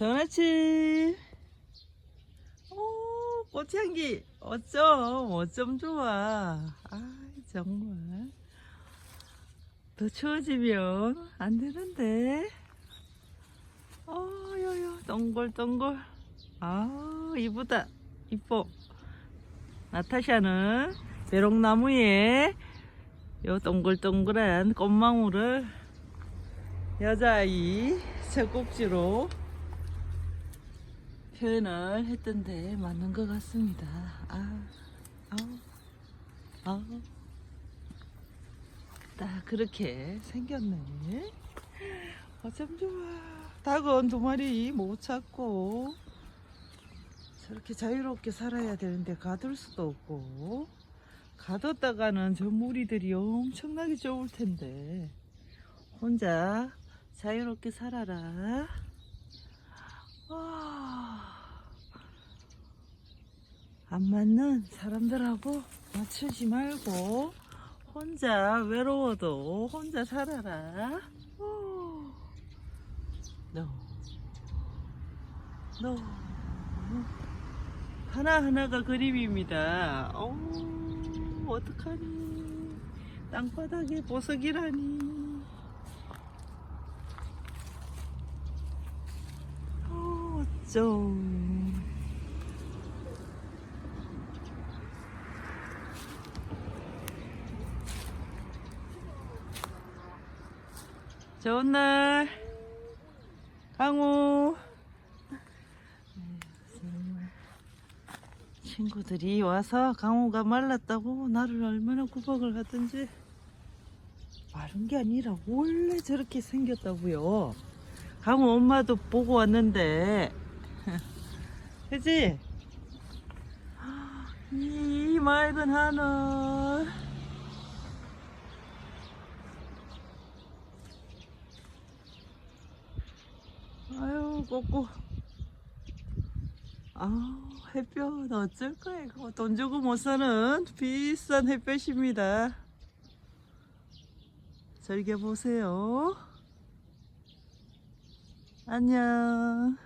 좋은 아침. 오, 꽃향기. 어쩜, 어쩜 좋아. 아, 정말. 더 추워지면 안 되는데. 어, 요요, 동글동글. 아, 이쁘다. 이뻐. 나타샤는 배롱나무에 요 동글동글한 꽃망울을 여자아이 젖꼭지로 표현을 했던데 맞는 것 같습니다. 아, 아우, 아우. 딱 그렇게 생겼네. 어쩜 좋아. 닭은 두 마리 못 찾고 저렇게 자유롭게 살아야 되는데 가둘 수도 없고 가뒀다가는 저 무리들이 엄청나게 좁을 텐데 혼자 자유롭게 살아라. 와, 안 맞는 사람들하고 맞추지 말고 혼자 외로워도 혼자 살아라. 오, 너, 너. 하나하나가 그림입니다. 어우, 어떡하니. 땅바닥에 보석이라니. 어, 어쩜. 좋은 날. 강우. 친구들이 와서 강호가 말랐다고 나를 얼마나 구박을 하던지 마른 게 아니라 원래 저렇게 생겼다고요. 강호 엄마도 보고 왔는데, 그지? 이 맑은 하늘. 아유, 꼬꼬. 아 햇볕 어쩔 거야 이거. 돈 주고 못 사는 비싼 햇볕입니다. 즐겨보세요. 안녕